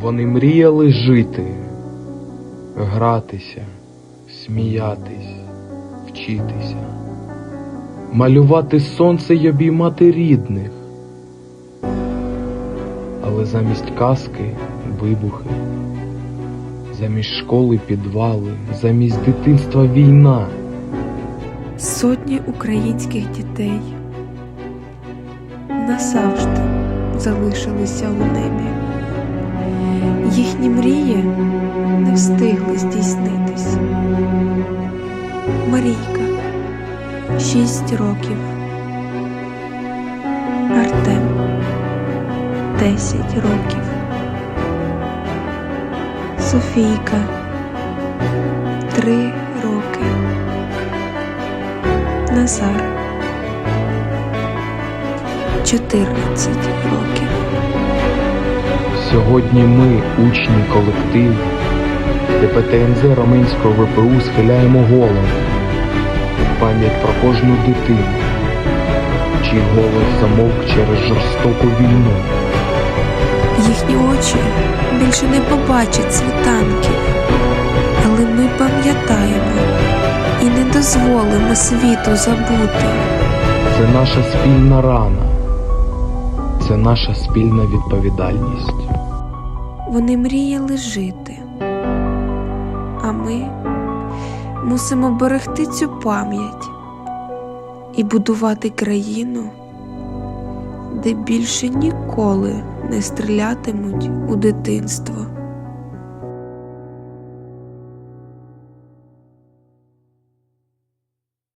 Вони мріяли жити, гратися, сміятись, вчитися, малювати сонце й обіймати рідних. Але замість казки вибухи, замість школи підвали, замість дитинства війна. Сотні українських дітей назавжди залишилися у небі. Їхні мрії не встигли здійснитись. Марійка, шість років. Артем, десять років. Софійка, три роки. Назар 14 років. Сьогодні ми, учні колективу, ДПТНЗ Роменського ВПУ схиляємо голову у пам'ять про кожну дитину, чий голос замовк через жорстоку війну. Їхні очі більше не побачать світанків, але ми пам'ятаємо і не дозволимо світу забути. Це наша спільна рана, це наша спільна відповідальність. Вони мріяли жити, а ми мусимо берегти цю пам'ять і будувати країну, де більше ніколи не стрілятимуть у дитинство.